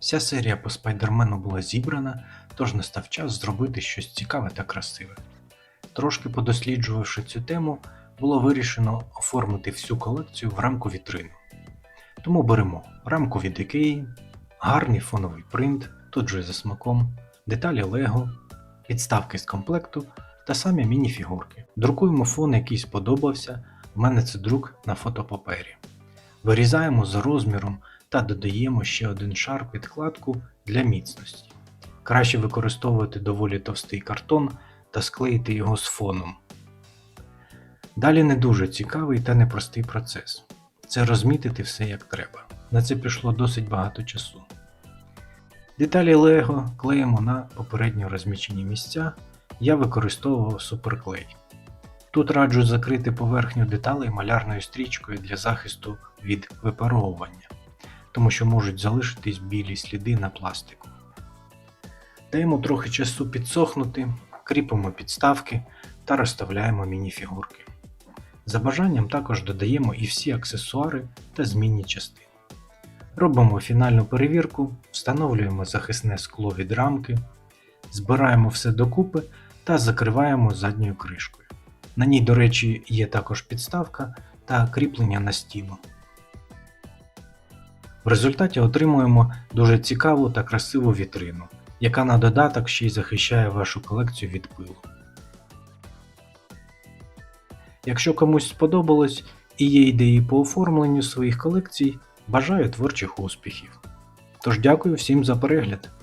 Вся серія по спайдермену була зібрана, тож настав час зробити щось цікаве та красиве. Трошки подосліджувавши цю тему, було вирішено оформити всю колекцію в рамку вітрину. Тому беремо рамку від IKEA, гарний фоновий принт, тут же за смаком, деталі Лего, підставки з комплекту та самі міні-фігурки. Друкуємо фон, який сподобався. В мене це друк на фотопапері. Вирізаємо за розміром та додаємо ще один шар підкладку для міцності. Краще використовувати доволі товстий картон та склеїти його з фоном. Далі не дуже цікавий та непростий процес. Це розмітити все як треба. На це пішло досить багато часу. Деталі Лего клеїмо на попередньо розмічені місця. Я використовував суперклей. Тут раджу закрити поверхню деталей малярною стрічкою для захисту від випаровування, тому що можуть залишитись білі сліди на пластику. Даємо трохи часу підсохнути, кріпимо підставки та розставляємо мініфігурки. За бажанням також додаємо і всі аксесуари та змінні частини. Робимо фінальну перевірку, встановлюємо захисне скло від рамки, збираємо все докупи та закриваємо задньою кришкою. На ній, до речі, є також підставка та кріплення на стіну. В результаті отримуємо дуже цікаву та красиву вітрину, яка на додаток ще й захищає вашу колекцію від пилу. Якщо комусь сподобалось і є ідеї по оформленню своїх колекцій, бажаю творчих успіхів. Тож дякую всім за перегляд!